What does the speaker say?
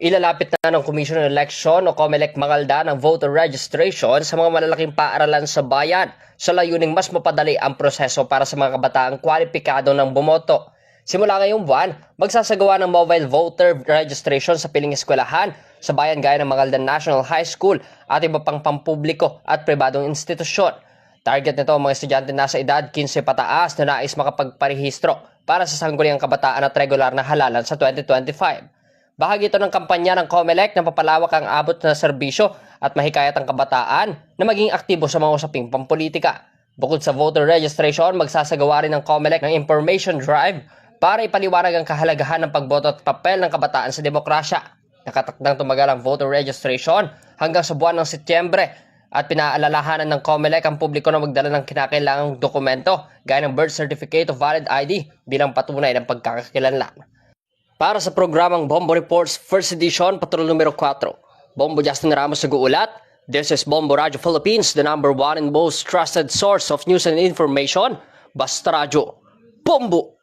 Ilalapit na ng Commission on Election o COMELEC Mangalda ng voter registration sa mga malalaking paaralan sa bayan sa layuning mas mapadali ang proseso para sa mga kabataang kwalipikado ng bumoto. Simula ngayong buwan, magsasagawa ng mobile voter registration sa piling eskwelahan sa bayan gaya ng Mangaldan National High School at iba pang pampubliko at pribadong institusyon. Target nito ang mga estudyante nasa edad 15 pataas na nais makapagparehistro para sa sangguniang kabataan at regular na halalan sa 2025. Bahagi ito ng kampanya ng COMELEC na papalawak ang abot na serbisyo at mahikayat ang kabataan na maging aktibo sa mga usaping pampolitika. Bukod sa voter registration, magsasagawa rin ng COMELEC ng information drive para ipaliwanag ang kahalagahan ng pagboto at papel ng kabataan sa demokrasya. Nakatakdang tumagal ang voter registration hanggang sa buwan ng Setyembre at pinaalalahanan ng COMELEC ang publiko na magdala ng kinakailangang dokumento gaya ng birth certificate o valid ID bilang patunay ng pagkakakilanlan. Para sa programang Bombo Reports First Edition, patrol numero 4. Bombo Justin Ramos nag-uulat. This is Bombo Radio Philippines, the number one and most trusted source of news and information. Basta Radio. Bombo!